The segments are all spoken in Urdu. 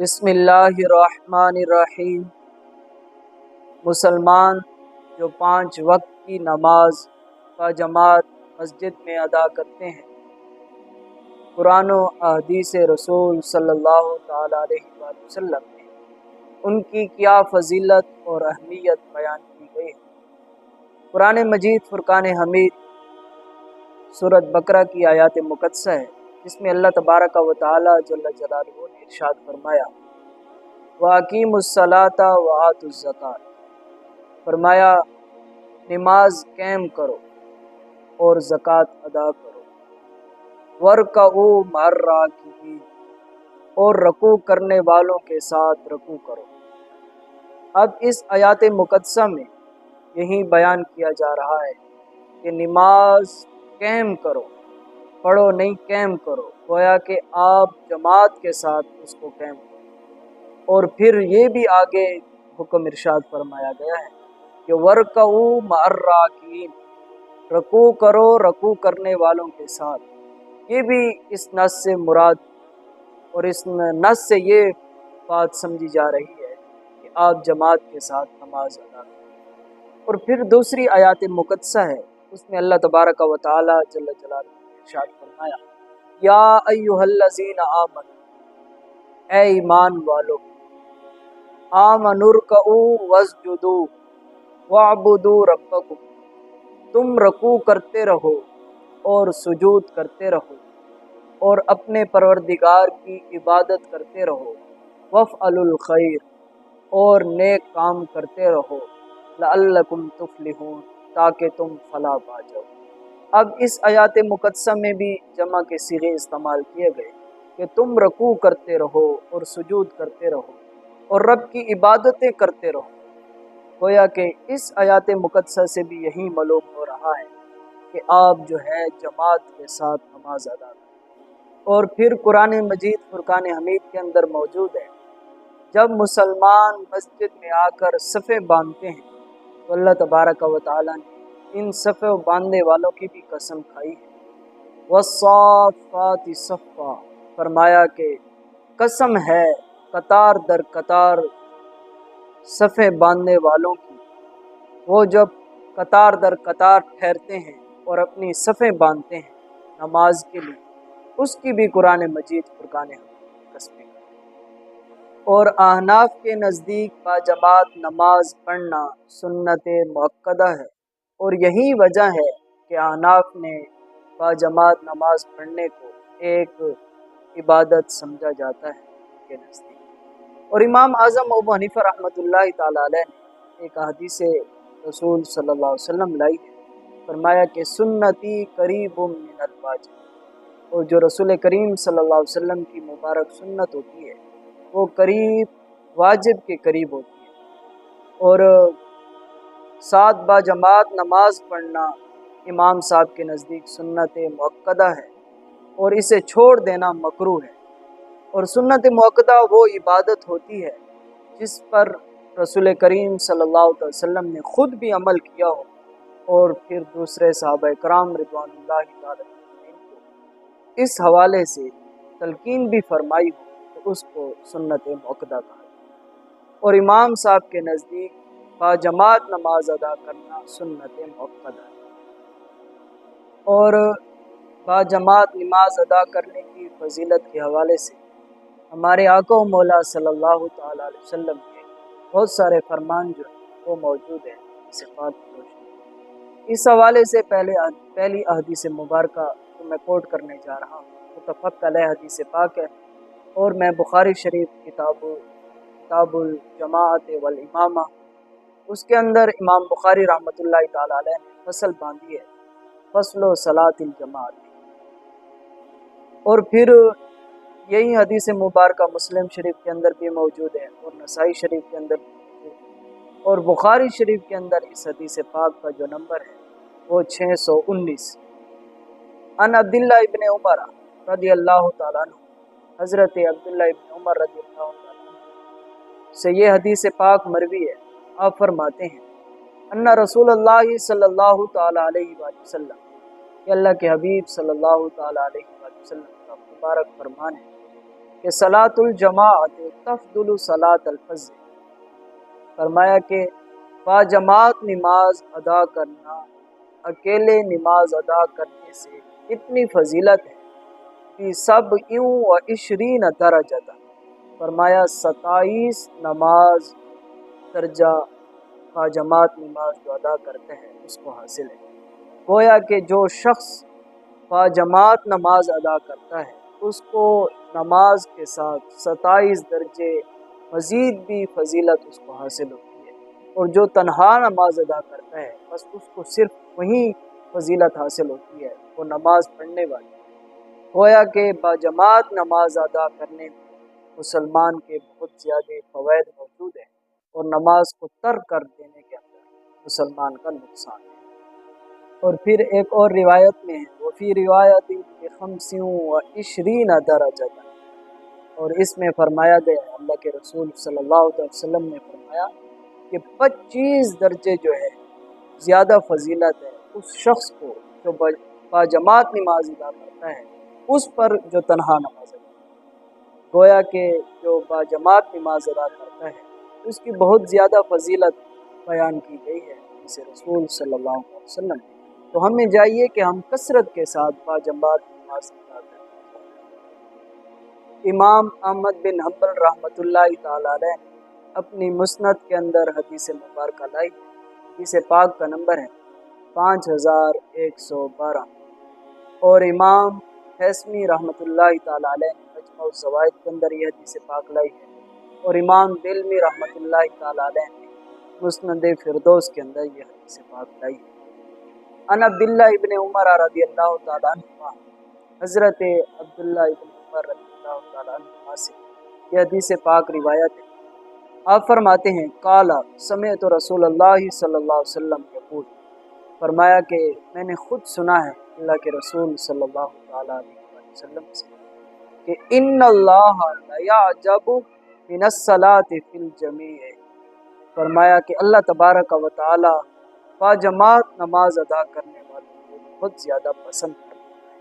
بسم اللہ الرحمن الرحیم۔ مسلمان جو پانچ وقت کی نماز کا جماعت مسجد میں ادا کرتے ہیں۔ قرآن و احادیث رسول صلی اللہ تعالیٰ علیہ وآلہ وسلم نے ان کی کیا فضیلت اور اہمیت بیان کی گئی ہے۔ قرآن مجید فرقان حمید صورت بقرہ کی آیات مقدسہ ہے، جس میں اللہ تبارک و تعالیٰ جل جلالہ ارشاد فرمایا واقیم الصلاۃ و الزکات فرمایا، نماز قائم کرو اور زکوٰۃ ادا کرو۔ ورکا او مار کی اور رکوع کرنے والوں کے ساتھ رکوع کرو۔ اب اس آیات مقدسہ میں یہی بیان کیا جا رہا ہے کہ نماز قائم کرو، پڑھو نہیں قائم کرو۔ گویا کہ آپ جماعت کے ساتھ اس کو قائم اور پھر یہ بھی آگے حکم ارشاد فرمایا گیا ہے کہ ورکو مرراکین رکوع کرو، رکوع کرنے والوں کے ساتھ۔ یہ بھی اس نس سے مراد، اور اس نس سے یہ بات سمجھی جا رہی ہے کہ آپ جماعت کے ساتھ نماز ادا کریں۔ اور پھر دوسری آیات مقدسہ ہے، اس میں اللہ تبارک و تعالی جل جلالہ ارشاد فرمایا۔ یا ایوہ الذین آمن اے ایمان والو آمنور کعو وزجدو وعبدو ربکم، تم رکوع کرتے رہو اور سجود کرتے رہو اور اپنے پروردگار کی عبادت کرتے رہو وف الخیر اور نیک کام کرتے رہو، لعلکم تفلحون، تاکہ تم فلاح پا جاؤ۔ اب اس آیات مقدسہ میں بھی جمع کے سیغے استعمال کیے گئے کہ تم رکوع کرتے رہو اور سجود کرتے رہو اور رب کی عبادتیں کرتے رہو۔ گویا کہ اس آیات مقدسہ سے بھی یہی معلوم ہو رہا ہے کہ آپ جو ہے جماعت کے ساتھ نماز ادا کریں۔ اور پھر قرآن مجید فرقان حمید کے اندر موجود ہے۔ جب مسلمان مسجد میں آ کر صفے باندھتے ہیں تو اللہ تبارک و تعالیٰ نے ان صفے و باندھنے والوں کی بھی قسم کھائی ہے۔ وصافات صفا۔ فرمایا کہ قسم ہے قطار در قطار صفے باندھنے والوں کی۔ وہ جب قطار در قطار ٹھہرتے ہیں اور اپنی صفے باندھتے ہیں نماز کے لیے، اس کی بھی قرآن مجید فرقان قسمیں۔ اور احناف کے نزدیک با جماعت نماز پڑھنا سنت موقع ہے۔ اور یہی وجہ ہے کہ احناف نے با جماعت نماز پڑھنے کو ایک عبادت سمجھا جاتا ہے کے نزدیک۔ اور امام اعظم ابو حنیفہ رحمۃ اللہ تعالیٰ علیہ نے ایک حدیث رسول صلی اللہ علیہ وسلم لائی ہے، فرمایا کہ سنتی قریب من الواجب۔ اور جو رسول کریم صلی اللہ علیہ وسلم کی مبارک سنت ہوتی ہے، وہ قریب، واجب کے قریب ہوتی ہے۔ اور سات با جماعت نماز پڑھنا امام صاحب کے نزدیک سنت موقع ہے اور اسے چھوڑ دینا مکرو ہے۔ اور سنت موقع وہ عبادت ہوتی ہے جس پر رسول کریم صلی اللہ علیہ وسلم نے خود بھی عمل کیا ہو اور پھر دوسرے صحابہ کرام رضوان اللہ تعالی کو اس حوالے سے تلقین بھی فرمائی ہو اس کو سنت موقع کہا اور امام صاحب کے نزدیک با جماعت نماز ادا کرنا سنت موقع ہے۔ اور با جماعت نماز ادا کرنے کی فضیلت کے حوالے سے ہمارے آقا و مولا صلی اللہ تعالیٰ علیہ وسلم کے بہت سارے فرمان جو ہیں، وہ موجود ہیں۔ صفات روشنی۔ اس حوالے سے پہلے پہلی احدیث مبارکہ جو میں کوٹ کرنے جا رہا ہوں متفق علیہ حدیث پاک ہے۔ اور میں بخاری شریف کتاب کتاب الجماعت والامامہ اس کے اندر امام بخاری رحمۃ اللہ تعالیٰ علیہ نے فصل باندھی ہے، فصل و صلاۃ الجماعت۔ اور پھر یہی حدیث مبارکہ مسلم شریف کے اندر بھی موجود ہے اور نسائی شریف کے اندر بھی۔ اور بخاری شریف کے اندر اس حدیث پاک کا جو نمبر ہے، وہ چھ سو انیس۔ ان عبداللہ ابن عمر رضی اللہ تعالیٰ عنہ، حضرت عبداللہ ابن عمر رضی اللہ عنہ سے یہ حدیث پاک مروی ہے۔ آپ فرماتے ہیں، ان رسول اللہ صلی اللہ تعالیٰ علیہ وآلہ وسلم کہ اللہ کے حبیب صلی اللہ تعالیٰ علیہ وآلہ وسلم کا مبارک فرمان ہے کہ صلاۃ الجماعت تفضل صلاۃ الفض فرمایا کہ با جماعت نماز ادا کرنا، اکیلے نماز ادا کرنے سے اتنی فضیلت ہے کہ سب یوں و عشرین درجہ فرمایا، ستائیس نماز درجہ با جماعت نماز جو ادا کرتے ہیں، اس کو حاصل ہے۔ گویا کہ جو شخص با جماعت نماز ادا کرتا ہے، اس کو نماز کے ساتھ ستائیس درجے مزید بھی فضیلت اس کو حاصل ہوتی ہے۔ اور جو تنہا نماز ادا کرتا ہے، بس اس کو صرف وہیں فضیلت حاصل ہوتی ہے، وہ نماز پڑھنے والی گویا کہ با جماعت نماز ادا کرنے میں مسلمان کے بہت زیادہ فوائد موجود ہیں۔ اور نماز کو ترک کر دینے کے اندر مسلمان کا نقصان ہے۔ اور پھر ایک اور روایت میں ہے وہ فی روایت خمسیوں و عشرین درجہ اور اس میں فرمایا گیا اللہ کے رسول صلی اللہ علیہ وسلم نے فرمایا کہ پچیس درجے جو ہے، زیادہ فضیلت ہے اس شخص کو جو باجماعت نماز ادا کرتا ہے، اس پر جو تنہا نماز ادا گویا کہ جو باجماعت نماز ادا کرتا ہے اس کی بہت زیادہ فضیلت بیان کی گئی ہے اسے رسول صلی اللہ علیہ وسلم تو ہمیں چاہیے کہ ہم کثرت کے ساتھ باجمباد نماز ادا کریں۔ امام احمد بن حنبل رحمۃ اللہ تعالی علیہ اپنی مسند کے اندر حدیث مبارکہ لائی۔ حدیث پاک کا نمبر ہے پانچ ہزار ایک سو بارہ۔ اور امام حسمی رحمۃ اللہ تعالی علیہ مجموع الزوائد کے اندر یہ حدیث پاک لائی ہے۔ اور امام دلمی رحمۃ اللہ تعالی علیہ نے مسند فردوس کے اندر یہ حدیث پاک لائی ان عبداللہ ابن عمر رضی اللہ تعالیٰ عنہ حضرت عبداللہ ابن عمر رضی اللہ تعالیٰ عنہ سے یہ حدیث پاک روایت ہے۔ آپ فرماتے ہیں کالا سمیت رسول اللہ صلی اللہ علیہ وسلم یقول، فرمایا کہ میں نے خود سنا ہے اللہ کے رسول صلی اللہ تعالیٰ علیہ وسلم سے کہ ان اللہ یعجب من الصلاة فی الجمیع۔ فرمایا کہ اللہ تبارک و تعالی باجماعت نماز ادا کرنے والوں کو بہت زیادہ پسند کرتا ہے۔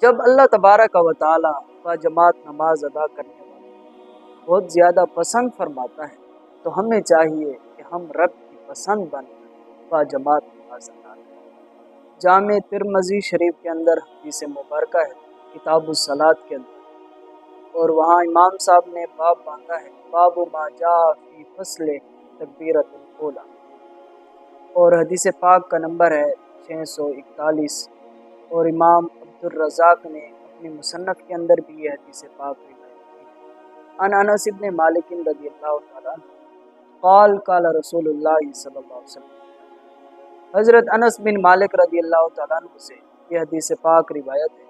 جب اللہ تبارک و تعالیٰ باجماعت نماز ادا کرنے والوں کو بہت زیادہ پسند فرماتا ہے، تو ہمیں چاہیے کہ ہم رب کی پسند بن باجماعت نماز ادا کریں۔ جامع ترمزی شریف کے اندر حدیث مبارکہ ہے، کتاب الصلاط کے اندر۔ اور وہاں امام صاحب نے باب باندھا ہے۔ باب ما جا فی فصل تکبیرت الاولا اور حدیث پاک کا نمبر ہے چھ سو اکتالیس۔ اور امام عبدالرزاق نے اپنی مصنف کے اندر بھی یہ حدیث پاک روایت ان انس ابن مالک رضی اللہ تعالیٰ قال قال رسول اللہ صلی اللہ علیہ وسلم۔ حضرت انس بن مالک رضی اللہ تعالیٰ عنہ سے یہ حدیث پاک روایت ہے۔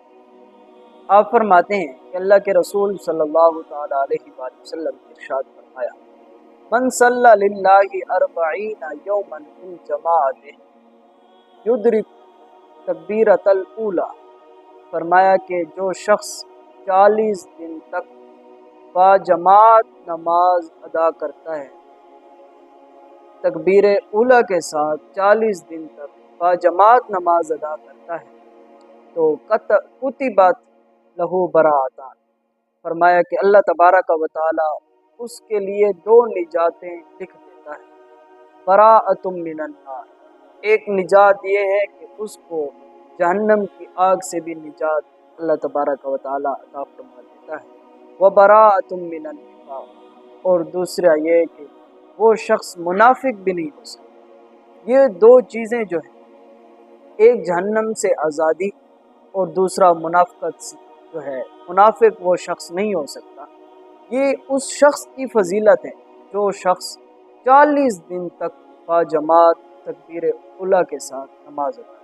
آپ فرماتے ہیں کہ اللہ کے رسول صلی اللہ تعالیٰ علیہ وسلم نے ارشاد فرمایا، من صلی للہ اربعین یومن فی جماعت یدرک تکبیرت الاولا فرمایا کہ جو شخص چالیس دن تک با جماعت نماز ادا کرتا ہے، تکبیر اولا کے ساتھ چالیس دن تک با جماعت نماز ادا کرتا ہے، تو کتبت لہو براعتان فرمایا کہ اللہ تبارک و تعالی اس کے لیے دو نجاتیں لکھ دیتا ہے۔ براعتم من النار۔ ایک نجات یہ ہے کہ اس کو جہنم کی آگ سے بھی نجات اللہ تبارک و تعالیٰ عطا فرما دیتا ہے۔ وہ براعتم من النفاق۔ اور دوسرا یہ کہ وہ شخص منافق بھی نہیں ہو سکتا۔ یہ دو چیزیں جو ہیں، ایک جہنم سے آزادی اور دوسرا منافقت جو ہے، منافق وہ شخص نہیں ہو سکتا۔ یہ اس شخص کی فضیلت ہے جو شخص چالیس دن تک با جماعت تکبیر اللہ کے ساتھ نماز ادا